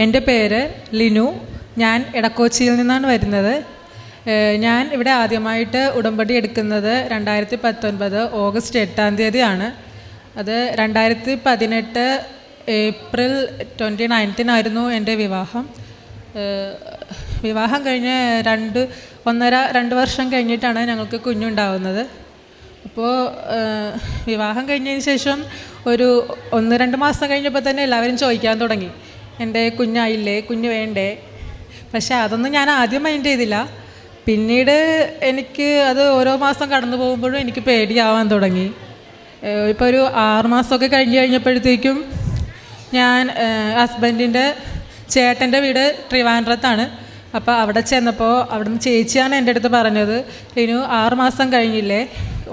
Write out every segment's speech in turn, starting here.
എന്റെ പേര് ലിനു. ഞാൻ ഇടക്കോച്ചിയിൽ നിന്നാണ് വരുന്നത്. ഞാൻ ഇവിടെ ആദ്യമായിട്ട് ഉടമ്പടി എടുക്കുന്നത് രണ്ടായിരത്തി പത്തൊൻപത് ഓഗസ്റ്റ് എട്ടാം തീയതിയാണ്. അത് രണ്ടായിരത്തി പതിനെട്ട് ഏപ്രിൽ ട്വന്റി നയൻത്തിനായിരുന്നു എന്റെ വിവാഹം. വിവാഹം കഴിഞ്ഞ് രണ്ട് ഒന്നര രണ്ട് വർഷം കഴിഞ്ഞിട്ടാണ് ഞങ്ങൾക്ക് കുഞ്ഞുണ്ടാവുന്നത്. അപ്പോൾ വിവാഹം കഴിഞ്ഞതിന് ശേഷം ഒരു ഒന്ന് രണ്ട് മാസം കഴിഞ്ഞപ്പോൾ തന്നെ എല്ലാവരും ചോദിക്കാൻ തുടങ്ങി. എന്റെ കുഞ്ഞായില്ലേ കുഞ്ഞ് വേണ്ടേ? പക്ഷേ അതൊന്നും ഞാൻ ആദ്യം മൈൻഡ് ചെയ്തില്ല. പിന്നീട് എനിക്ക് അത് ഓരോ മാസം കടന്നു പോകുമ്പോഴും എനിക്ക് പേടിയാവാൻ തുടങ്ങി. ഇപ്പോൾ ഒരു ആറുമാസമൊക്കെ കഴിഞ്ഞ് കഴിഞ്ഞപ്പോഴത്തേക്കും ഞാൻ ഹസ്ബൻഡിന്റെ ചേട്ടന്റെ വീട് ട്രിവാൻഡ്രത്താണ്. അപ്പോൾ അവിടെ ചെന്നപ്പോൾ അവിടുന്ന് ചേച്ചിയാണ് എന്റെ അടുത്ത് പറഞ്ഞത് ഇനി ആറുമാസം കഴിഞ്ഞില്ലേ?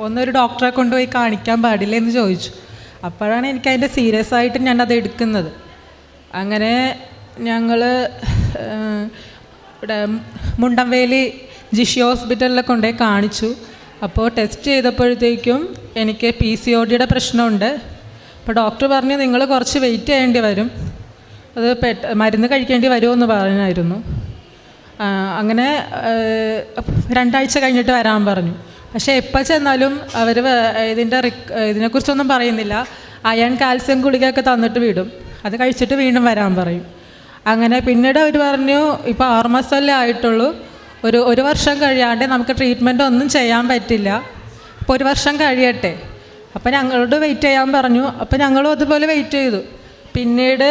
ഒന്നൊരു ഡോക്ടറെ കൊണ്ടുപോയി കാണിക്കാൻ പാടില്ലേ? എന്ന് ചോദിച്ചു. അപ്പോഴാണ് എനിക്ക് അതിന്റെ സീരിയസ് ആയിട്ട് ഞാൻ അത് എടുക്കുന്നത്. അങ്ങനെ ഞങ്ങൾ ഇവിടെ മുണ്ടംവേലി ജിഷി ഹോസ്പിറ്റലിൽ കൊണ്ടുപോയി കാണിച്ചു. അപ്പോൾ ടെസ്റ്റ് ചെയ്തപ്പോഴത്തേക്കും എനിക്ക് പി സി ഒ ഡിയുടെ പ്രശ്നമുണ്ട്. അപ്പോൾ ഡോക്ടർ പറഞ്ഞു നിങ്ങൾ കുറച്ച് വെയിറ്റ് ചെയ്യേണ്ടി വരും. അത് പെട്ട മരുന്ന് കഴിക്കേണ്ടി വരുമെന്ന് പറഞ്ഞായിരുന്നു. അങ്ങനെ രണ്ടാഴ്ച കഴിഞ്ഞിട്ട് വരാൻ പറഞ്ഞു. പക്ഷേ എപ്പോൾ ചെന്നാലും അവർ ഇതിന്റെ റിക് ഇതിനെക്കുറിച്ചൊന്നും പറയുന്നില്ല. അയൺ കാൽസ്യം ഗുളികയൊക്കെ തന്നിട്ട് വിടും. അത് കഴിച്ചിട്ട് വീണ്ടും വരാൻ പറയും. അങ്ങനെ പിന്നീട് അവർ പറഞ്ഞു ഇപ്പോൾ ആറ് മാസമല്ലേ ആയിട്ടുള്ളൂ. ഒരു ഒരു വർഷം കഴിയാണ്ട് നമുക്ക് ട്രീറ്റ്മെന്റ് ഒന്നും ചെയ്യാൻ പറ്റില്ല. അപ്പോൾ ഒരു വർഷം കഴിയട്ടെ. അപ്പോൾ ഞങ്ങളോട് വെയിറ്റ് ചെയ്യാൻ പറഞ്ഞു. അപ്പോൾ ഞങ്ങളും അതുപോലെ വെയിറ്റ് ചെയ്തു. പിന്നീട്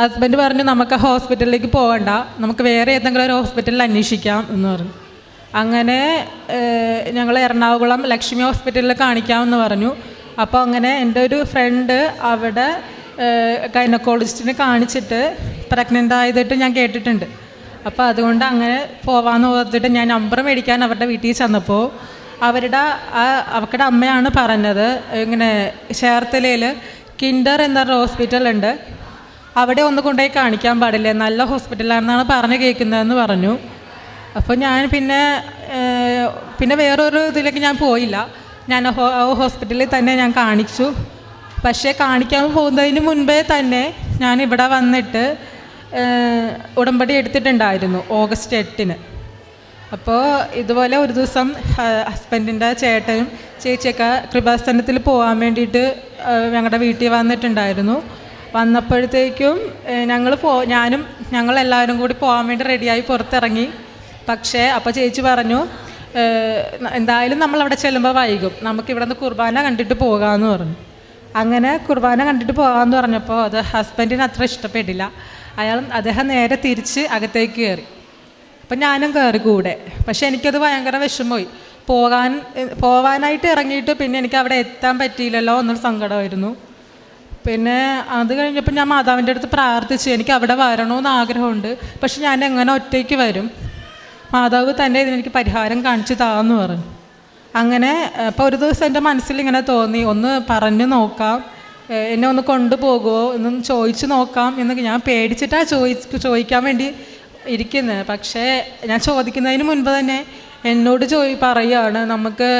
ഹസ്ബൻഡ് പറഞ്ഞു നമുക്ക് ഹോസ്പിറ്റലിലേക്ക് പോകണ്ട നമുക്ക് വേറെ ഏതെങ്കിലും ഒരു ഹോസ്പിറ്റലിൽ അന്വേഷിക്കാം എന്ന് പറഞ്ഞു. അങ്ങനെ ഞങ്ങൾ എറണാകുളം ലക്ഷ്മി ഹോസ്പിറ്റലിൽ കാണിക്കാമെന്ന് പറഞ്ഞു. അപ്പോൾ അങ്ങനെ എന്റെ ഒരു ഫ്രണ്ട് അവിടെ ഗൈനക്കോളജിസ്റ്റിനെ കാണിച്ചിട്ട് പ്രഗ്നന്റ് ആയതായിട്ട് ഞാൻ കേട്ടിട്ടുണ്ട്. അപ്പോൾ അതുകൊണ്ട് അങ്ങനെ പോവാന്ന് ഓർത്തിട്ട് ഞാൻ നമ്പർ മേടിക്കാൻ അവരുടെ വീട്ടിൽ ചെന്നപ്പോൾ അവരുടെ ആ അവരുടെ അമ്മയാണ് പറഞ്ഞത് ഇങ്ങനെ ചേർത്തലയിൽ കിൻഡർ എന്നൊരു ഹോസ്പിറ്റലുണ്ട് അവിടെ ഒന്ന് കൊണ്ടുപോയി കാണിക്കാൻ പാടില്ല നല്ല ഹോസ്പിറ്റലാണെന്നാണ് പറഞ്ഞു കേൾക്കുന്നതെന്ന് പറഞ്ഞു. അപ്പോൾ ഞാൻ പിന്നെ പിന്നെ വേറൊരു ഇതിലേക്ക് ഞാൻ പോയില്ല. ഞാൻ ഹോസ്പിറ്റലിൽ തന്നെ ഞാൻ കാണിച്ചു. പക്ഷേ കാണിക്കാൻ പോകുന്നതിന് മുൻപേ തന്നെ ഞാൻ ഇവിടെ വന്നിട്ട് ഉടമ്പടി എടുത്തിട്ടുണ്ടായിരുന്നു ഓഗസ്റ്റ് എട്ടിന്. അപ്പോൾ ഇതുപോലെ ഒരു ദിവസം ഹസ്ബൻഡിന്റെ ചേട്ടനും ചേച്ചിയൊക്കെ കൃപാസ്ഥാനത്തിൽ പോകാൻ വേണ്ടിയിട്ട് ഞങ്ങളുടെ വീട്ടിൽ വന്നിട്ടുണ്ടായിരുന്നു. വന്നപ്പോഴത്തേക്കും ഞങ്ങൾ പോ ഞാനും ഞങ്ങളെല്ലാവരും കൂടി പോകാൻ വേണ്ടി റെഡിയായി പുറത്തിറങ്ങി. പക്ഷേ അപ്പോൾ ചേച്ചി പറഞ്ഞു എന്തായാലും നമ്മൾ അവിടെ ചെല്ലുമ്പോൾ വൈകും. നമുക്ക് ഇവിടെ നിന്ന് കുർബാന കണ്ടിട്ട് പോകാമെന്ന് പറഞ്ഞു. അങ്ങനെ കുർബാന കണ്ടിട്ട് പോകാമെന്ന് പറഞ്ഞപ്പോൾ അത് ഹസ്ബൻഡിന് അത്ര ഇഷ്ടപ്പെട്ടില്ല അയാൾ അദ്ദേഹം നേരെ തിരിച്ച് അകത്തേക്ക് കയറി അപ്പം ഞാനും കയറി കൂടെ. പക്ഷെ എനിക്കത് ഭയങ്കര വിഷമമായി. പോകാൻ പോകാനായിട്ട് ഇറങ്ങിയിട്ട് പിന്നെ എനിക്ക് അവിടെ എത്താൻ പറ്റിയില്ലല്ലോ എന്നൊരു സങ്കടമായിരുന്നു. പിന്നെ അത് കഴിഞ്ഞപ്പോൾ ഞാൻ മാതാവിന്റെ അടുത്ത് പ്രാർത്ഥിച്ചു. എനിക്ക് അവിടെ വരണമെന്ന് ആഗ്രഹമുണ്ട്. പക്ഷെ ഞാൻ എങ്ങനെ ഒറ്റയ്ക്ക് വരും? മാതാവ് തന്നെ ഇതിനെനിക്ക് പരിഹാരം കാണിച്ചു താന്ന് പറഞ്ഞു. അങ്ങനെ അപ്പോൾ ഒരു ദിവസം എന്റെ മനസ്സിൽ ഇങ്ങനെ തോന്നി ഒന്ന് പറഞ്ഞു നോക്കാം എന്നെ ഒന്ന് കൊണ്ടുപോകുമോ എന്നൊന്ന് ചോദിച്ചു നോക്കാം എന്ന് ഞാൻ പേടിച്ചിട്ടാണ് ചോദിച്ച് ചോദിക്കാൻ വേണ്ടി ഇരിക്കുന്നത് പക്ഷേ ഞാൻ ചോദിക്കുന്നതിന് മുൻപ് തന്നെ എന്നോട് ചോദി പറയുകയാണ് നമുക്ക്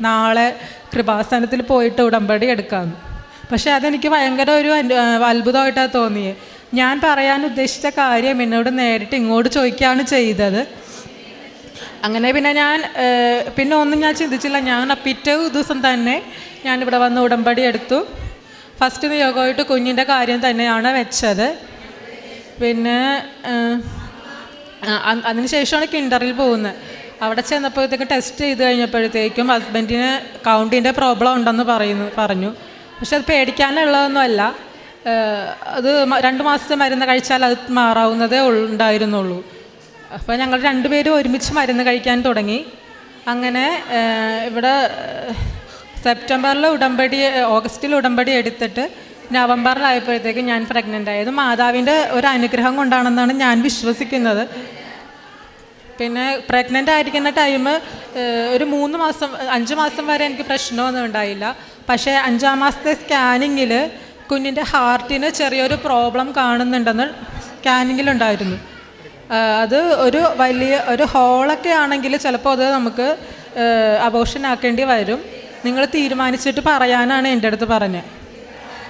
നാളെ കൃപാസ്ഥാനത്തിൽ പോയിട്ട് ഉടമ്പടി എടുക്കാമെന്ന് പക്ഷേ അതെനിക്ക് ഭയങ്കര ഒരു അത്ഭുതമായിട്ടാണ് തോന്നിയത് ഞാൻ പറയാൻ ഉദ്ദേശിച്ച കാര്യം എന്നോട് നേരിട്ട് ഇങ്ങോട്ട് ചോദിക്കുകയാണ് ചെയ്തത്. അങ്ങനെ പിന്നെ ഞാൻ പിന്നെ ഒന്നും ഞാൻ ചിന്തിച്ചില്ല. ഞാൻ ആ പിറ്റേ ദിവസം തന്നെ ഞാനിവിടെ വന്ന് ഉടമ്പടി എടുത്തു. ഫസ്റ്റ് നിയോഗമായിട്ട് കുഞ്ഞിന്റെ കാര്യം തന്നെയാണ് വെച്ചത്. പിന്നെ അതിനുശേഷമാണ് കിൻഡറിൽ പോകുന്നത്. അവിടെ ചെന്നപ്പോഴത്തേക്ക് ടെസ്റ്റ് ചെയ്ത് കഴിഞ്ഞപ്പോഴത്തേക്കും ഹസ്ബൻഡിന് കൗണ്ടിന്റെ പ്രോബ്ലം ഉണ്ടെന്ന് പറയുന്നു പറഞ്ഞു. പക്ഷെ അത് പേടിക്കാനുള്ളതൊന്നുമല്ല. അത് രണ്ട് മാസത്തെ മരുന്ന് കഴിച്ചാൽ അത് മാറാവുന്നതേ ഉണ്ടായിരുന്നുള്ളൂ. അപ്പോൾ ഞങ്ങൾ രണ്ടുപേരും ഒരുമിച്ച് മരുന്ന് കഴിക്കാൻ തുടങ്ങി. അങ്ങനെ ഇവിടെ സെപ്റ്റംബറിൽ ഉടമ്പടി ഓഗസ്റ്റിൽ ഉടമ്പടി എടുത്തിട്ട് നവംബറിലായപ്പോഴത്തേക്കും ഞാൻ പ്രഗ്നന്റ് ആയത് മാതാവിന്റെ ഒരു അനുഗ്രഹം കൊണ്ടാണെന്നാണ് ഞാൻ വിശ്വസിക്കുന്നത്. പിന്നെ പ്രഗ്നന്റ് ആയിരിക്കുന്ന ടൈം ഒരു മൂന്ന് മാസം അഞ്ച് മാസം വരെ എനിക്ക് പ്രശ്നമൊന്നും ഉണ്ടായില്ല. പക്ഷേ അഞ്ചാം മാസത്തെ സ്കാനിങ്ങിൽ കുഞ്ഞിന്റെ ഹാർട്ടിന് ചെറിയൊരു പ്രോബ്ലം കാണുന്നുണ്ടെന്ന് സ്കാനിങ്ങിലുണ്ടായിരുന്നു അത് ഒരു വലിയ ഒരു ഹോളൊക്കെ ആണെങ്കിൽ ചിലപ്പോൾ അത് നമുക്ക് അബോഷനാക്കേണ്ടി വരും. നിങ്ങൾ തീരുമാനിച്ചിട്ട് പറയാനാണ് എന്റെ അടുത്ത് പറഞ്ഞത്.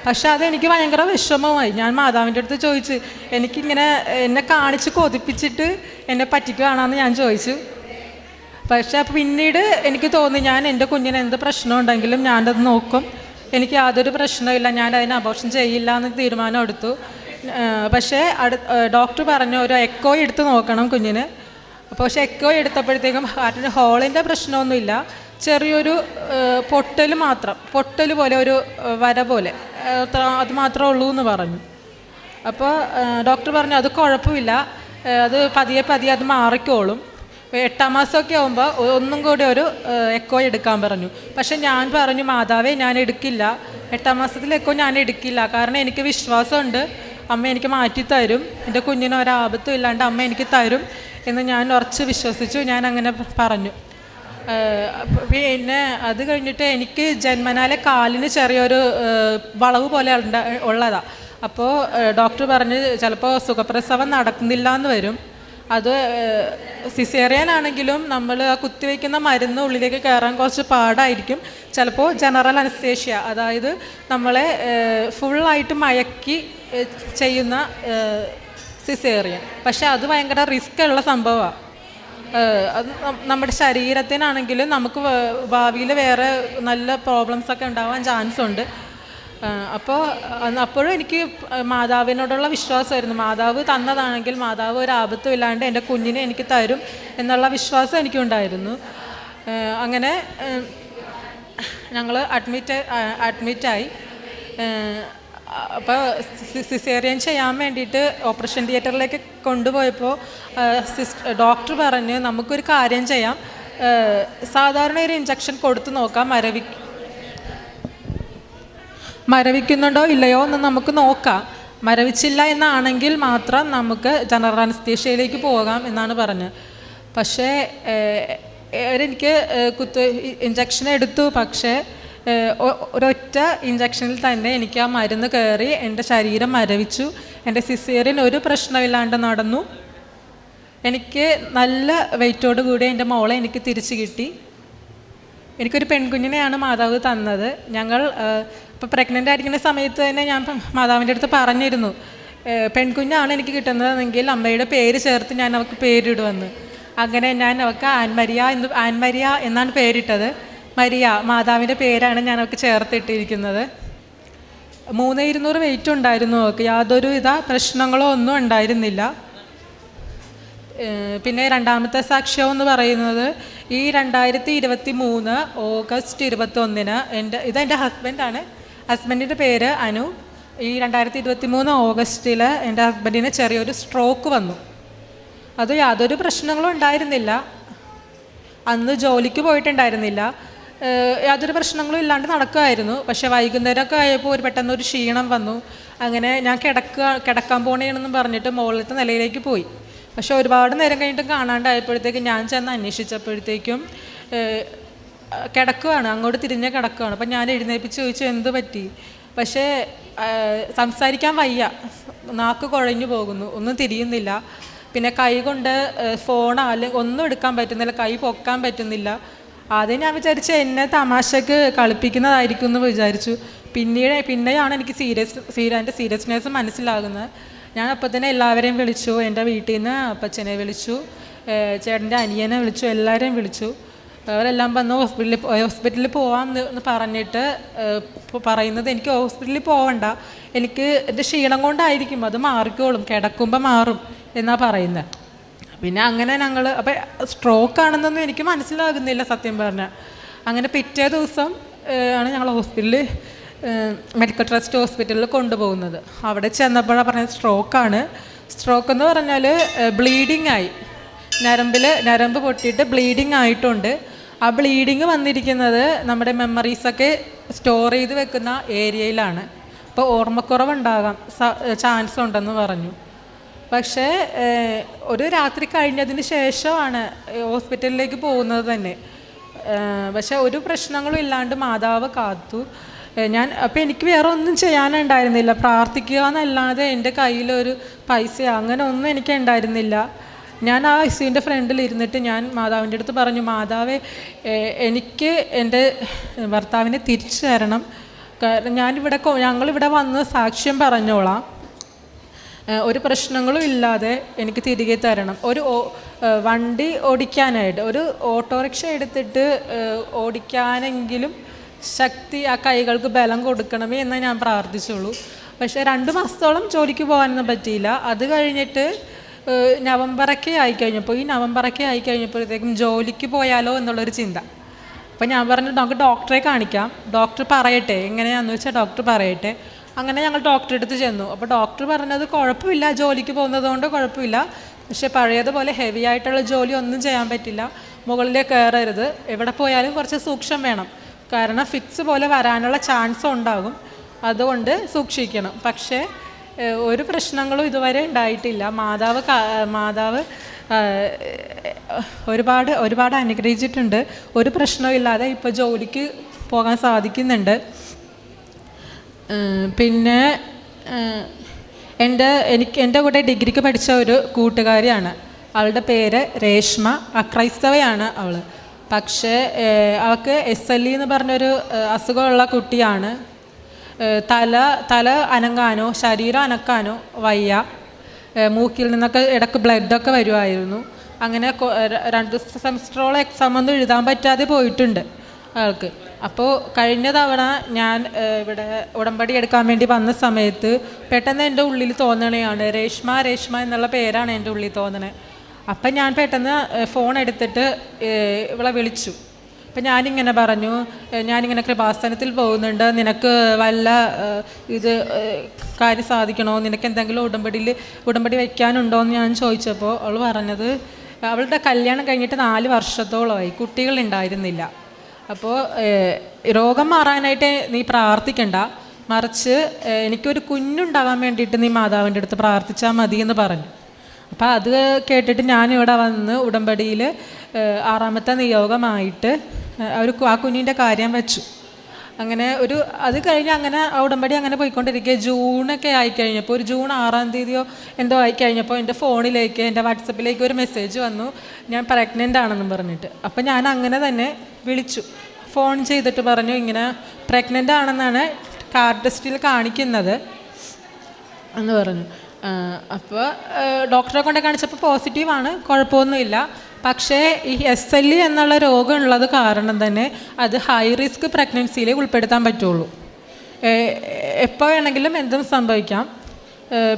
പക്ഷെ അതെനിക്ക് ഭയങ്കര വിഷമമായി. ഞാൻ മാതാവിന്റെ അടുത്ത് ചോദിച്ചു എനിക്കിങ്ങനെ എന്നെ കാണിച്ച് കൊതിപ്പിച്ചിട്ട് എന്നെ പറ്റിക്കുകയാണെന്ന് ഞാൻ ചോദിച്ചു. പക്ഷെ പിന്നീട് എനിക്ക് തോന്നി ഞാൻ എന്റെ കുഞ്ഞിന് എന്ത് പ്രശ്നം ഉണ്ടെങ്കിലും ഞാനത് നോക്കും. എനിക്ക് യാതൊരു പ്രശ്നമില്ല ഞാൻ അതിന് അബോർഷൻ ചെയ്യില്ല എന്ന് തീരുമാനം എടുത്തു. പക്ഷേ അടു ഡോക്ടർ പറഞ്ഞു ഒരു എക്കോ എടുത്ത് നോക്കണം കുഞ്ഞിന്. അപ്പോൾ പക്ഷേ എക്കോ എടുത്തപ്പോഴത്തേക്കും ഹാർട്ടിന് ഹോളിന്റെ പ്രശ്നമൊന്നുമില്ല. ചെറിയൊരു പൊട്ടൽ മാത്രം പൊട്ടൽ പോലെ ഒരു വര പോലെ. അത് മാത്രമേ ഉള്ളൂ എന്ന് പറഞ്ഞു. അപ്പോൾ ഡോക്ടർ പറഞ്ഞു അത് കുഴപ്പമില്ല. അത് പതിയെ പതിയെ അത് മാറിക്കോളും. എട്ടാം മാസമൊക്കെ ആകുമ്പോൾ ഒന്നും കൂടി ഒരു എക്കോ എടുക്കാൻ പറഞ്ഞു. പക്ഷെ ഞാൻ പറഞ്ഞു മാതാവേ ഞാൻ എടുക്കില്ല. എട്ടാം മാസത്തിൽ എക്കോ ഞാൻ എടുക്കില്ല. കാരണം എനിക്ക് വിശ്വാസമുണ്ട്. അമ്മ എനിക്ക് മാറ്റി തരും. എന്റെ കുഞ്ഞിന് ഒരാപത്തും ഇല്ലാണ്ട് അമ്മ എനിക്ക് തരും എന്ന് ഞാൻ ഉറച്ച് വിശ്വസിച്ചു. ഞാൻ അങ്ങനെ പറഞ്ഞു. പിന്നെ അത് കഴിഞ്ഞിട്ട് എനിക്ക് ജന്മനാലെ കാലിന് ചെറിയൊരു വളവ് പോലെ ഉണ്ട ഉള്ളതാണ് അപ്പോൾ ഡോക്ടർ പറഞ്ഞ് ചിലപ്പോൾ സുഖപ്രസവം നടക്കുന്നില്ല എന്ന് വരും. അത് സിസേറിയൻ ആണെങ്കിലും നമ്മൾ ആ കുത്തിവെക്കുന്ന മരുന്ന് ഉള്ളിലേക്ക് കയറാൻ കുറച്ച് പാടായിരിക്കും. ചിലപ്പോൾ ജനറൽ അനസ്തേഷ്യ അതായത് നമ്മളെ ഫുള്ളായിട്ട് മയക്കി ചെയ്യുന്ന സിസേറിയൻ. പക്ഷെ അത് ഭയങ്കര റിസ്ക് ഉള്ള സംഭവമാണ് അത് നമ്മുടെ ശരീരത്തിനാണെങ്കിലും നമുക്ക് ഭാവിയിൽ വേറെ നല്ല പ്രോബ്ലംസ് ഒക്കെ ഉണ്ടാവാൻ ചാൻസ് ഉണ്ട് അപ്പോൾ അപ്പോഴും എനിക്ക് മാതാവിനോടുള്ള വിശ്വാസമായിരുന്നു. മാതാവ് തന്നതാണെങ്കിൽ മാതാവ് ഒരു ആപത്തും ഇല്ലാണ്ട് എന്റെ കുഞ്ഞിനെ എനിക്ക് തരും എന്നുള്ള വിശ്വാസം എനിക്കുണ്ടായിരുന്നു. അങ്ങനെ ഞങ്ങൾ അഡ്മിറ്റ് അഡ്മിറ്റായി അപ്പോൾ സിസേറിയൻ ചെയ്യാൻ വേണ്ടിയിട്ട് ഓപ്പറേഷൻ തിയേറ്ററിലേക്ക് കൊണ്ടുപോയപ്പോൾ സിസ് ഡോക്ടർ പറഞ്ഞ് നമുക്കൊരു കാര്യം ചെയ്യാം. സാധാരണ ഒരു ഇഞ്ചക്ഷൻ കൊടുത്തു നോക്കാം മരവി മരവിക്കുന്നുണ്ടോ ഇല്ലയോ എന്ന് നമുക്ക് നോക്കാം. മരവിച്ചില്ല എന്നാണെങ്കിൽ മാത്രം നമുക്ക് ജനറൽ അനസ്തീഷയിലേക്ക് പോകാം എന്നാണ് പറഞ്ഞത് പക്ഷേ എനിക്ക് കുത്തു ഇഞ്ചക്ഷൻ എടുത്തു. പക്ഷേ ഒരൊറ്റ ഇഞ്ചക്ഷനിൽ തന്നെ എനിക്ക് ആ മരുന്ന് കയറി എന്റെ ശരീരം മരവിച്ചു. എന്റെ സിസേറിയൻ ഒരു പ്രശ്നമില്ലാണ്ട് നടന്നു. എനിക്ക് നല്ല വെയിറ്റോട് കൂടി എന്റെ മോളെ എനിക്ക് തിരിച്ചു കിട്ടി. എനിക്കൊരു പെൺകുഞ്ഞിനെയാണ് മാതാവ് തന്നത്. ഞങ്ങൾ ഇപ്പോൾ പ്രഗ്നന്റ് ആയിരിക്കുന്ന സമയത്ത് തന്നെ ഞാൻ മാതാവിന്റെ അടുത്ത് പറഞ്ഞിരുന്നു. പെൺകുഞ്ഞാണ് എനിക്ക് കിട്ടുന്നതെങ്കിൽ അമ്മയുടെ പേര് ചേർത്ത് ഞാൻ അവൾക്ക് പേരിടുമെന്ന്. അങ്ങനെ ഞാൻ അവൾക്ക് ആൻമരിയ എന്ന് ആൻമരിയ എന്നാണ് പേരിട്ടത്. മരിയ മാതാവിന്റെ പേരാണ് ഞാൻ അവൾക്ക് ചേർത്തിട്ടിരിക്കുന്നത്. മൂന്ന് ഇരുന്നൂറ് വെയിറ്റ് ഉണ്ടായിരുന്നു അവൾക്ക് യാതൊരു വിധ പ്രശ്നങ്ങളോ ഒന്നും ഉണ്ടായിരുന്നില്ല. പിന്നെ രണ്ടാമത്തെ സാക്ഷ്യം എന്ന് പറയുന്നത് ഈ രണ്ടായിരത്തി ഇരുപത്തി മൂന്ന് ഓഗസ്റ്റ് ഇരുപത്തി ഒന്നിന് എന്റെ ഇതെന്റെ ഹസ്ബൻഡാണ് ഹസ്ബൻഡിന്റെ പേര് അനു. ഈ രണ്ടായിരത്തി ഇരുപത്തി മൂന്ന് ഓഗസ്റ്റിൽ എന്റെ ഹസ്ബൻഡിന് ചെറിയൊരു സ്ട്രോക്ക് വന്നു. അത് യാതൊരു പ്രശ്നങ്ങളും ഉണ്ടായിരുന്നില്ല. അന്ന് ജോലിക്ക് പോയിട്ടുണ്ടായിരുന്നില്ല. യാതൊരു പ്രശ്നങ്ങളും ഇല്ലാണ്ട് നടക്കുമായിരുന്നു പക്ഷേ വൈകുന്നേരമൊക്കെ ആയപ്പോൾ ഒരു പെട്ടെന്ന് ഒരു ക്ഷീണം വന്നു. അങ്ങനെ ഞാൻ കിടക്കുക കിടക്കാൻ പോണേണെന്ന് പറഞ്ഞിട്ട് മുകളിലത്തെ നിലയിലേക്ക് പോയി. പക്ഷേ ഒരുപാട് നേരം കഴിഞ്ഞിട്ട് കാണാണ്ടായപ്പോഴത്തേക്കും ഞാൻ ചെന്ന് അന്വേഷിച്ചപ്പോഴത്തേക്കും കിടക്കുവാണ് അങ്ങോട്ട് തിരിഞ്ഞ് കിടക്കുവാണ്. അപ്പം ഞാൻ എഴുന്നേൽപ്പിച്ച് ചോദിച്ചു എന്ത് പറ്റി? പക്ഷേ സംസാരിക്കാൻ വയ്യ. നാക്ക് കുഴഞ്ഞു പോകുന്നു ഒന്നും തിരിയുന്നില്ല. പിന്നെ കൈ കൊണ്ട് അല്ലെങ്കിൽ ഒന്നും എടുക്കാൻ പറ്റുന്നില്ല കൈ പൊക്കാൻ പറ്റുന്നില്ല. ആദ്യം ഞാൻ വിചാരിച്ചു എന്നെ തമാശക്ക് കളിപ്പിക്കുന്നതായിരിക്കും എന്ന് വിചാരിച്ചു. പിന്നീട് പിന്നെയാണ് എനിക്ക് സീരിയസ് സീരിയ എന്റെ സീരിയസ്നെസ് മനസ്സിലാകുന്നത്. ഞാൻ അപ്പം തന്നെ എല്ലാവരെയും വിളിച്ചു എന്റെ വീട്ടിൽ നിന്ന് അപ്പച്ചനെ വിളിച്ചു ചേട്ടന്റെ അനിയനെ വിളിച്ചു എല്ലാവരെയും വിളിച്ചു. അവരെല്ലാം വന്ന് ഹോസ്പിറ്റലിൽ ഹോസ്പിറ്റലിൽ പോവാം പറഞ്ഞിട്ട് ഏഹ് പറയുന്നത് എനിക്ക് ഹോസ്പിറ്റലിൽ പോവണ്ട. എനിക്ക് എന്റെ ക്ഷീണം കൊണ്ടായിരിക്കും അത് മാറിക്കോളും കിടക്കുമ്പോൾ മാറും എന്നാണ് പറയുന്നത് പിന്നെ അങ്ങനെ ഞങ്ങൾ അപ്പം സ്ട്രോക്ക് ആണെന്നൊന്നും എനിക്ക് മനസ്സിലാകുന്നില്ല സത്യം പറഞ്ഞാൽ അങ്ങനെ പിറ്റേ ദിവസം ആണ് ഞങ്ങൾ ഹോസ്പിറ്റലിൽ മെഡിക്കൽ ട്രസ്റ്റ് ഹോസ്പിറ്റലിൽ കൊണ്ടുപോകുന്നത്. അവിടെ ചെന്നപ്പോഴാണ് പറഞ്ഞത് സ്ട്രോക്കാണ് സ്ട്രോക്ക് എന്ന് പറഞ്ഞാൽ ബ്ലീഡിങ് ആയി. ഞരമ്പിൽ ഞരമ്പ് പൊട്ടിയിട്ട് ബ്ലീഡിങ് ആയിട്ടുണ്ട്. ആ ബ്ലീഡിങ് വന്നിരിക്കുന്നത് നമ്മുടെ മെമ്മറീസൊക്കെ സ്റ്റോർ ചെയ്ത് വെക്കുന്ന ഏരിയയിലാണ്. അപ്പോൾ ഓർമ്മക്കുറവുണ്ടാകാം. ചാൻസ് ഉണ്ടെന്ന് പറഞ്ഞു. പക്ഷേ ഒരു രാത്രി കഴിഞ്ഞതിന് ശേഷമാണ് ഹോസ്പിറ്റലിലേക്ക് പോകുന്നത് തന്നെ. പക്ഷേ ഒരു പ്രശ്നങ്ങളും ഇല്ലാണ്ട് മാതാവ് കാത്തു. ഞാൻ അപ്പോൾ എനിക്ക് വേറെ ഒന്നും ചെയ്യാനുണ്ടായിരുന്നില്ല. പ്രാർത്ഥിക്കുക എന്നല്ലാതെ എന്റെ കയ്യിലൊരു പൈസ അങ്ങനെ ഒന്നും എനിക്ക് ഉണ്ടായിരുന്നില്ല ഞാൻ ആ ഐസിന്റെ ഫ്രണ്ടിൽ ഇരുന്നിട്ട് ഞാൻ മാതാവിന്റെ അടുത്ത് പറഞ്ഞു മാതാവ് എനിക്ക് എന്റെ ഭർത്താവിനെ തിരിച്ചു തരണം. കാരണം ഞാനിവിടെ ഞങ്ങളിവിടെ വന്ന് സാക്ഷ്യം പറഞ്ഞോളാം. ഒരു പ്രശ്നങ്ങളും ഇല്ലാതെ എനിക്ക് തിരികെ തരണം. ഒരു വണ്ടി ഓടിക്കാനായിട്ട് ഒരു ഓട്ടോറിക്ഷ എടുത്തിട്ട് ഓടിക്കാനെങ്കിലും ശക്തി ആ കൈകൾക്ക് ബലം കൊടുക്കണമേ എന്ന് ഞാൻ പ്രാർത്ഥിച്ചുള്ളൂ. പക്ഷേ രണ്ട് മാസത്തോളം ജോലിക്ക് പോകാനൊന്നും പറ്റിയില്ല. അത് കഴിഞ്ഞിട്ട് നവംബറൊക്കെ ആയിക്കഴിഞ്ഞപ്പോൾ ഈ നവംബറൊക്കെ ആയിക്കഴിഞ്ഞപ്പോഴത്തേക്കും ജോലിക്ക് പോയാലോ എന്നുള്ളൊരു ചിന്ത. അപ്പോൾ ഞാൻ പറഞ്ഞു നമുക്ക് ഡോക്ടറെ കാണിക്കാം. ഡോക്ടർ പറയട്ടെ. എങ്ങനെയാണെന്ന് വെച്ചാൽ ഡോക്ടർ പറയട്ടെ. അങ്ങനെ ഞങ്ങൾ ഡോക്ടറെ അടുത്ത് ചെന്നു. അപ്പോൾ ഡോക്ടർ പറഞ്ഞത് കുഴപ്പമില്ല ജോലിക്ക് പോകുന്നത് കൊണ്ട് കുഴപ്പമില്ല. പക്ഷേ പഴയതുപോലെ ഹെവി ആയിട്ടുള്ള ജോലി ഒന്നും ചെയ്യാൻ പറ്റില്ല. മുകളിലേക്ക് കയറരുത്. എവിടെ പോയാലും കുറച്ച് സൂക്ഷ്മം വേണം. കാരണം ഫിക്സ് പോലെ വരാനുള്ള ചാൻസ് ഉണ്ടാകും. അതുകൊണ്ട് സൂക്ഷിക്കണം. പക്ഷേ ഒരു പ്രശ്നങ്ങളും ഇതുവരെ ഉണ്ടായിട്ടില്ല. മാതാവ് മാതാവ് ഒരുപാട് ഒരുപാട് അനുഗ്രഹിച്ചിട്ടുണ്ട്. ഒരു പ്രശ്നമില്ലാതെ ഇപ്പോൾ ജോലിക്ക് പോകാൻ സാധിക്കുന്നുണ്ട്. പിന്നെ എന്റെ എനിക്ക് എന്റെ കൂടെ ഡിഗ്രിക്ക് പഠിച്ച ഒരു കൂട്ടുകാരിയാണ്. അവളുടെ പേര് രേഷ്മ. അക്രൈസ്തവയാണ് അവൾ പക്ഷേ അവൾക്ക് എസ് എൽ ഇ എന്ന് പറഞ്ഞൊരു അസുഖമുള്ള കുട്ടിയാണ്. തല തല അനങ്ങാനോ ശരീരം അനക്കാനോ വയ്യ. മൂക്കിൽ നിന്നൊക്കെ ഇടയ്ക്ക് ബ്ലഡൊക്കെ വരുമായിരുന്നു അങ്ങനെ രണ്ട് സെമിസ്റ്ററോളം എക്സാം ഒന്നും എഴുതാൻ പറ്റാതെ പോയിട്ടുണ്ട് ആൾക്ക്. അപ്പോൾ കഴിഞ്ഞ തവണ ഞാൻ ഇവിടെ ഉടമ്പടി എടുക്കാൻ വേണ്ടി വന്ന സമയത്ത് പെട്ടെന്ന് എന്റെ ഉള്ളിൽ തോന്നണയാണ് രേഷ്മ രേഷ്മ എന്നുള്ള പേരാണ് എന്റെ ഉള്ളിൽ തോന്നണേ. അപ്പം ഞാൻ പെട്ടെന്ന് ഫോൺ എടുത്തിട്ട് ഇവളെ വിളിച്ചു. അപ്പം ഞാനിങ്ങനെ പറഞ്ഞു ഞാനിങ്ങനെ കൃപാസനത്തിൽ പോകുന്നുണ്ട്. നിനക്ക് വല്ല ഇത് കാര്യം സാധിക്കണോ? നിനക്ക് എന്തെങ്കിലും ഉടമ്പടിയിൽ ഉടമ്പടി വയ്ക്കാനുണ്ടോ എന്ന് ഞാൻ ചോദിച്ചപ്പോൾ അവൾ പറഞ്ഞത് അവളുടെ കല്യാണം കഴിഞ്ഞിട്ട് നാല് വർഷത്തോളമായി. കുട്ടികളുണ്ടായിരുന്നില്ല അപ്പോൾ രോഗം മാറാനായിട്ട് നീ പ്രാർത്ഥിക്കണ്ട. മറിച്ച് എനിക്കൊരു കുഞ്ഞുണ്ടാകാൻ വേണ്ടിയിട്ട് നീ മാതാവിന്റെ അടുത്ത് പ്രാർത്ഥിച്ചാൽ മതി എന്ന് പറഞ്ഞു. അപ്പോൾ അത് കേട്ടിട്ട് ഞാനിവിടെ വന്ന് ഉടമ്പടിയിൽ ആറാമത്തെ നിയോഗമായിട്ട് ഒരു ആ കുഞ്ഞിന്റെ കാര്യം വെച്ചു. അങ്ങനെ ഒരു അത് കഴിഞ്ഞ് അങ്ങനെ ആ ഉടമ്പടി അങ്ങനെ പോയിക്കൊണ്ടിരിക്കുക ജൂണൊക്കെ ആയിക്കഴിഞ്ഞപ്പോൾ ഒരു ജൂൺ ആറാം തീയതിയോ എന്തോ ആയിക്കഴിഞ്ഞപ്പോൾ എന്റെ ഫോണിലേക്ക് എന്റെ വാട്സപ്പിലേക്ക് ഒരു മെസ്സേജ് വന്നു. ഞാൻ പ്രഗ്നന്റ് ആണെന്ന് പറഞ്ഞിട്ട്. അപ്പം ഞാൻ അങ്ങനെ തന്നെ വിളിച്ചു. ഫോൺ ചെയ്തിട്ട് പറഞ്ഞു ഇങ്ങനെ പ്രഗ്നന്റ് ആണെന്നാണ് കാർഡ് ടെസ്റ്റിൽ കാണിക്കുന്നത് എന്ന് പറഞ്ഞു. അപ്പോൾ ഡോക്ടറെ കൊണ്ട് കാണിച്ചപ്പോൾ പോസിറ്റീവാണ് കുഴപ്പമൊന്നുമില്ല. പക്ഷേ ഈ എസ് എൽ ഇ എന്നുള്ള രോഗം ഉള്ളത് കാരണം തന്നെ അത് ഹൈ റിസ്ക് പ്രഗ്നൻസിയിൽ ഉൾപ്പെടുത്താൻ പറ്റുള്ളൂ. എപ്പോൾ വേണമെങ്കിലും എന്തും സംഭവിക്കാം.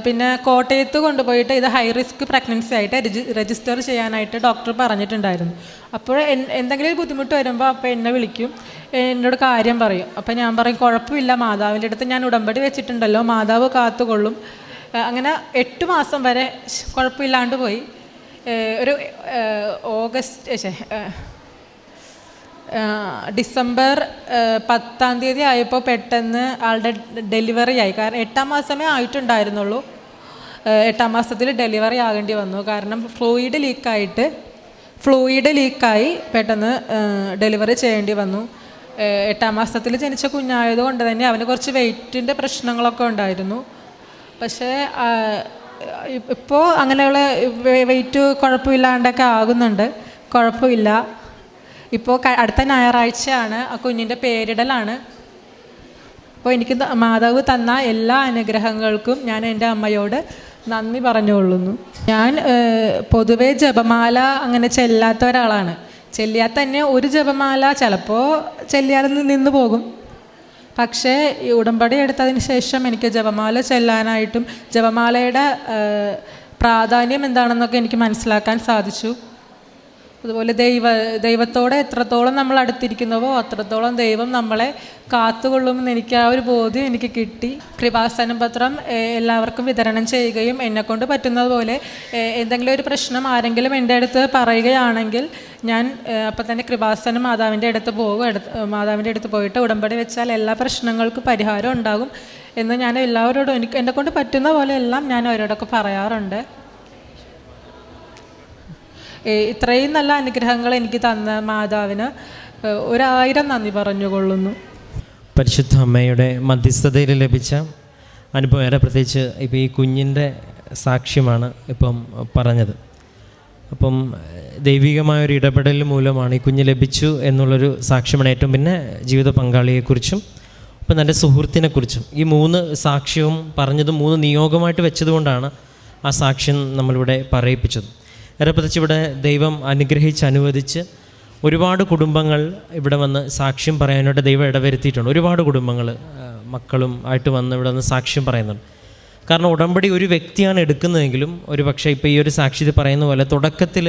പിന്നെ കോട്ടയത്ത് കൊണ്ടുപോയിട്ട് ഇത് ഹൈ റിസ്ക് പ്രഗ്നൻസി ആയിട്ട് രജിസ്റ്റർ ചെയ്യാനായിട്ട് ഡോക്ടർ പറഞ്ഞിട്ടുണ്ടായിരുന്നു. അപ്പോൾ എന്തെങ്കിലും ബുദ്ധിമുട്ട് വരുമ്പോൾ അപ്പോൾ എന്നെ വിളിക്കും. എന്നോട് കാര്യം പറയും. അപ്പോൾ ഞാൻ പറയും കുഴപ്പമില്ല മാതാവിന്റെ അടുത്ത് ഞാൻ ഉടമ്പടി വെച്ചിട്ടുണ്ടല്ലോ മാതാവ് കാത്തുകൊള്ളും. അങ്ങനെ എട്ട് മാസം വരെ കുഴപ്പമില്ലാണ്ട് പോയി. ഒരു ഓഗസ്റ്റ് ഡിസംബർ പത്താം തീയതി ആയപ്പോൾ പെട്ടെന്ന് ആളുടെ ഡെലിവറി ആയി. കാരണം എട്ടാം മാസമേ ആയിട്ടുണ്ടായിരുന്നുള്ളൂ. എട്ടാം മാസത്തിൽ ഡെലിവറി ആകേണ്ടി വന്നു. കാരണം ഫ്ലൂയിഡ് ലീക്കായിട്ട് ഫ്ലൂയിഡ് ലീക്കായി പെട്ടെന്ന് ഡെലിവറി ചെയ്യേണ്ടി വന്നു. എട്ടാം മാസത്തിൽ ജനിച്ച കുഞ്ഞായത് കൊണ്ട് തന്നെ അവന് കുറച്ച് വെയിറ്റിന്റെ പ്രശ്നങ്ങളൊക്കെ ഉണ്ടായിരുന്നു. പക്ഷേ ഇപ്പോൾ അങ്ങനെയുള്ള വെയിറ്റ് കുഴപ്പമില്ലാണ്ടൊക്കെ ആകുന്നുണ്ട്. കുഴപ്പമില്ല. ഇപ്പോൾ അടുത്ത ഞായറാഴ്ചയാണ്. ആ കുഞ്ഞിന്റെ പേരിടലാണ്. അപ്പോൾ എനിക്ക് മാതാവ് തന്ന എല്ലാ അനുഗ്രഹങ്ങൾക്കും ഞാൻ എന്റെ അമ്മയോട് നന്ദി പറഞ്ഞുകൊള്ളുന്നു. ഞാൻ പൊതുവെ പൊതുവേ ജപമാല അങ്ങനെ ചെല്ലാത്ത ഒരാളാണ്. ചെല്ലിയാൽ തന്നെ ഒരു ജപമാല ചിലപ്പോൾ ചെല്ലിയാൽ നിന്ന് പോകും. പക്ഷേ ഈ ഉടമ്പടി എടുത്തതിന് ശേഷം എനിക്ക് ജപമാല ചെല്ലാനായിട്ടും ജപമാലയുടെ പ്രാധാന്യം എന്താണെന്നൊക്കെ എനിക്ക് മനസ്സിലാക്കാൻ സാധിച്ചു. അതുപോലെ ദൈവ ദൈവത്തോടെ എത്രത്തോളം നമ്മൾ അടുത്തിരിക്കുന്നവോ അത്രത്തോളം ദൈവം നമ്മളെ കാത്തുകൊള്ളുമെന്ന് എനിക്ക് ആ ഒരു ബോധ്യം എനിക്ക് കിട്ടി. കൃപാസനം പത്രം എല്ലാവർക്കും വിതരണം ചെയ്യുകയും എന്നെക്കൊണ്ട് പറ്റുന്നത് പോലെ എന്തെങ്കിലും ഒരു പ്രശ്നം ആരെങ്കിലും എന്റെ അടുത്ത് പറയുകയാണെങ്കിൽ ഞാൻ അപ്പം തന്നെ കൃപാസനം മാതാവിന്റെ അടുത്ത് പോകും. അടുത്ത് മാതാവിന്റെ അടുത്ത് പോയിട്ട് ഉടമ്പടി വെച്ചാൽ എല്ലാ പ്രശ്നങ്ങൾക്കും പരിഹാരം ഉണ്ടാകും എന്ന് ഞാൻ എല്ലാവരോടും എനിക്ക് എന്നെ കൊണ്ട് പറ്റുന്ന പോലെ എല്ലാം ഞാൻ അവരോടൊക്കെ പറയാറുണ്ട്. ഇത്രയും നല്ല അനുഗ്രഹങ്ങൾ എനിക്ക് തന്ന മാതാവിന് ഒരായിരം നന്ദി പറഞ്ഞുകൊള്ളുന്നു. പരിശുദ്ധ അമ്മയുടെ മധ്യസ്ഥതയിൽ ലഭിച്ച അനുഭവം ഏറെ പ്രത്യേകിച്ച് ഇപ്പോൾ ഈ കുഞ്ഞിന്റെ സാക്ഷ്യമാണ് ഇപ്പം പറഞ്ഞത്. അപ്പം ദൈവികമായ ഒരു ഇടപെടൽ മൂലമാണ് ഈ കുഞ്ഞ് ലഭിച്ചു എന്നുള്ളൊരു സാക്ഷ്യമാണ് ഏറ്റവും പിന്നെ ജീവിത പങ്കാളിയെക്കുറിച്ചും ഇപ്പം തന്റെ സുഹൃത്തിനെക്കുറിച്ചും. ഈ മൂന്ന് സാക്ഷ്യവും പറഞ്ഞതും മൂന്ന് നിയോഗമായിട്ട് വെച്ചതുകൊണ്ടാണ് ആ സാക്ഷ്യം നമ്മളിവിടെ പറയിപ്പിച്ചത്. ഏറെ പ്രത്യേകിച്ച് ഇവിടെ ദൈവം അനുഗ്രഹിച്ച് അനുവദിച്ച് ഒരുപാട് കുടുംബങ്ങൾ ഇവിടെ വന്ന് സാക്ഷ്യം പറയാനായിട്ട് ദൈവം ഇടവരുത്തിയിട്ടുണ്ട്. ഒരുപാട് കുടുംബങ്ങൾ മക്കളും ആയിട്ട് വന്ന് ഇവിടെ വന്ന് സാക്ഷ്യം പറയുന്നുണ്ട്. കാരണം ഉടമ്പടി ഒരു വ്യക്തിയാണ് എടുക്കുന്നതെങ്കിലും ഒരു പക്ഷേ ഇപ്പോൾ ഈ ഒരു സാക്ഷ്യത്തിൽ പറയുന്ന പോലെ തുടക്കത്തിൽ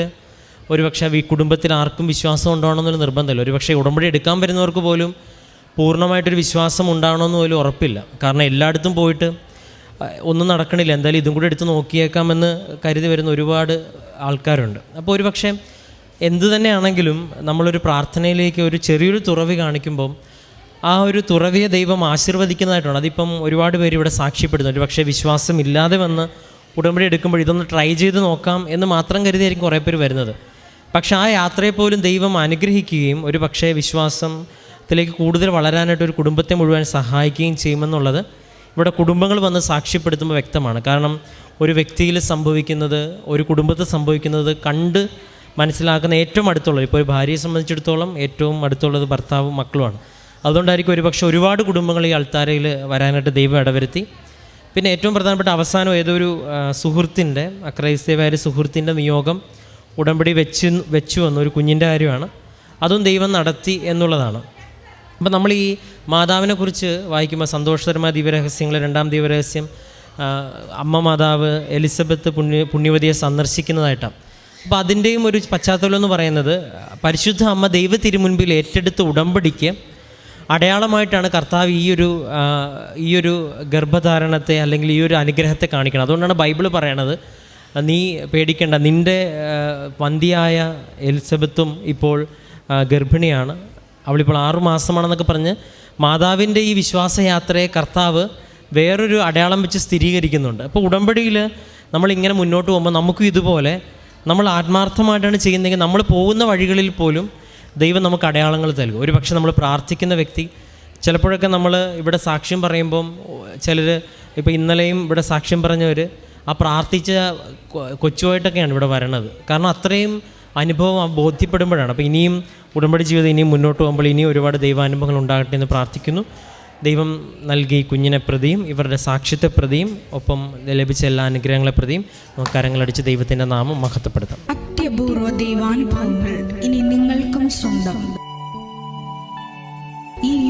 ഒരു പക്ഷേ ഈ കുടുംബത്തിൽ ആർക്കും വിശ്വാസം ഉണ്ടാവണമെന്നൊരു നിർബന്ധമില്ല. ഒരു പക്ഷേ ഉടമ്പടി എടുക്കാൻ വരുന്നവർക്ക് പോലും പൂർണമായിട്ടൊരു വിശ്വാസം ഉണ്ടാവണമെന്ന് പോലും ഉറപ്പില്ല. കാരണം എല്ലായിടത്തും പോയിട്ട് ഒന്നും നടക്കണില്ല. എന്തായാലും ഇതും കൂടി എടുത്ത് നോക്കിയേക്കാമെന്ന് കരുതി വരുന്ന ഒരുപാട് ആൾക്കാരുണ്ട്. അപ്പോൾ ഒരു പക്ഷേ എന്തു തന്നെയാണെങ്കിലും നമ്മളൊരു പ്രാർത്ഥനയിലേക്ക് ഒരു ചെറിയൊരു തുറവി കാണിക്കുമ്പം ആ ഒരു തുറവിയെ ദൈവം ആശീർവദിക്കുന്നതായിട്ടാണ് അതിപ്പം ഒരുപാട് പേര് ഇവിടെ സാക്ഷ്യപ്പെടുന്നു ഒരു പക്ഷേ വിശ്വാസം ഇല്ലാതെ വന്ന് ഉടമ്പടി എടുക്കുമ്പോൾ ഇതൊന്ന് ട്രൈ ചെയ്ത് നോക്കാം എന്ന് മാത്രം കരുതിയായിരിക്കും കുറേ പേര് വരുന്നത്. പക്ഷേ ആ യാത്രയെ പോലും ദൈവം അനുഗ്രഹിക്കുകയും ഒരു പക്ഷേ വിശ്വാസത്തിലേക്ക് കൂടുതൽ വളരാനായിട്ട് ഒരു കുടുംബത്തെ മുഴുവൻ സഹായിക്കുകയും ചെയ്യുമെന്നുള്ളത് ഇവിടെ കുടുംബങ്ങൾ വന്ന് സാക്ഷ്യപ്പെടുത്തുമ്പോൾ വ്യക്തമാണ്. കാരണം ഒരു വ്യക്തിയിൽ സംഭവിക്കുന്നത് ഒരു കുടുംബത്തിൽ സംഭവിക്കുന്നത് കണ്ട് മനസ്സിലാക്കുന്ന ഏറ്റവും അടുത്തുള്ളത് ഇപ്പോൾ ഒരു ഭാര്യയെ സംബന്ധിച്ചിടത്തോളം ഏറ്റവും അടുത്തുള്ളത് ഭർത്താവും മക്കളുമാണ്. അതുകൊണ്ടായിരിക്കും ഒരുപക്ഷെ ഒരുപാട് കുടുംബങ്ങൾ ഈ അൾത്താരയിൽ വരാനായിട്ട് ദൈവം ഇടവരുത്തി. പിന്നെ ഏറ്റവും പ്രധാനപ്പെട്ട അവസാനം ഏതൊരു സുഹൃത്തിന്റെ അക്രൈസ്തവായ സുഹൃത്തിന്റെ നിയോഗം ഉടമ്പടി വെച്ച് വെച്ചു വന്ന ഒരു കുഞ്ഞിന്റെ കാര്യമാണ്. അതും ദൈവം നടത്തി എന്നുള്ളതാണ്. അപ്പം നമ്മൾ ഈ മാതാവിനെ കുറിച്ച് വായിക്കുമ്പോൾ സന്തോഷകരമായ ദിവ്യരഹസ്യങ്ങൾ രണ്ടാം ദൈവരഹസ്യം അമ്മ മാതാവ് എലിസബത്ത് പുണ്യ പുണ്യവതിയെ സന്ദർശിക്കുന്നതായിട്ടാണ്. അപ്പോൾ അതിന്റെയും ഒരു പശ്ചാത്തലം എന്ന് പറയുന്നത് പരിശുദ്ധ അമ്മ ദൈവ തിരുമുൻപിൽ ഏറ്റെടുത്ത് ഉടമ്പടിക്ക് അടയാളമായിട്ടാണ് കർത്താവ് ഈ ഒരു ഈ ഒരു ഗർഭധാരണത്തെ അല്ലെങ്കിൽ ഈ ഒരു അനുഗ്രഹത്തെ കാണിക്കണം അതുകൊണ്ടാണ് ബൈബിൾ പറയണത് നീ പേടിക്കേണ്ട നിന്റെ പന്തിയായ എലിസബത്തും ഇപ്പോൾ ഗർഭിണിയാണ്. അവളിപ്പോൾ ആറുമാസമാണെന്നൊക്കെ പറഞ്ഞ് മാതാവിന്റെ ഈ വിശ്വാസയാത്രയെ കർത്താവ് വേറൊരു അടയാളം വെച്ച് സ്ഥിരീകരിക്കുന്നുണ്ട്. അപ്പോൾ ഉടമ്പടിയിൽ നമ്മളിങ്ങനെ മുന്നോട്ട് പോകുമ്പോൾ നമുക്കും ഇതുപോലെ നമ്മൾ ആത്മാർത്ഥമായിട്ടാണ് ചെയ്യുന്നതെങ്കിൽ നമ്മൾ പോകുന്ന വഴികളിൽ പോലും ദൈവം നമുക്ക് അടയാളങ്ങൾ നൽകും. ഒരു പക്ഷേ നമ്മൾ പ്രാർത്ഥിക്കുന്ന വ്യക്തി ചിലപ്പോഴൊക്കെ നമ്മൾ ഇവിടെ സാക്ഷ്യം പറയുമ്പം ചിലർ ഇപ്പോൾ ഇന്നലെയും ഇവിടെ സാക്ഷ്യം പറഞ്ഞവർ ആ പ്രാർത്ഥിച്ച കൊച്ചുമായിട്ടൊക്കെയാണ് ഇവിടെ വരണത്. കാരണം അത്രയും അനുഭവം ബോധ്യപ്പെടുമ്പോഴാണ്. അപ്പോൾ ഇനിയും ഉടമ്പടി ജീവിതം ഇനിയും മുന്നോട്ട് പോകുമ്പോൾ ഇനിയും ഒരുപാട് ദൈവാനുഭവങ്ങൾ ഉണ്ടാകട്ടെ എന്ന് പ്രാർത്ഥിക്കുന്നു. ദൈവം നൽകി കുഞ്ഞിനെ പ്രതിയും ഇവരുടെ സാക്ഷ്യത്തെ പ്രതിയും ഒപ്പം ലഭിച്ച എല്ലാ അനുഗ്രഹങ്ങളെ പ്രതിയും നമുക്ക് കരങ്ങളടിച്ച് ദൈവത്തിന്റെ നാമം മഹത്വപ്പെടുത്താം. അത്യപൂർവ ദൈവാനുഭവങ്ങൾ ഇനി നിങ്ങൾക്കും സ്വന്തം. ഈ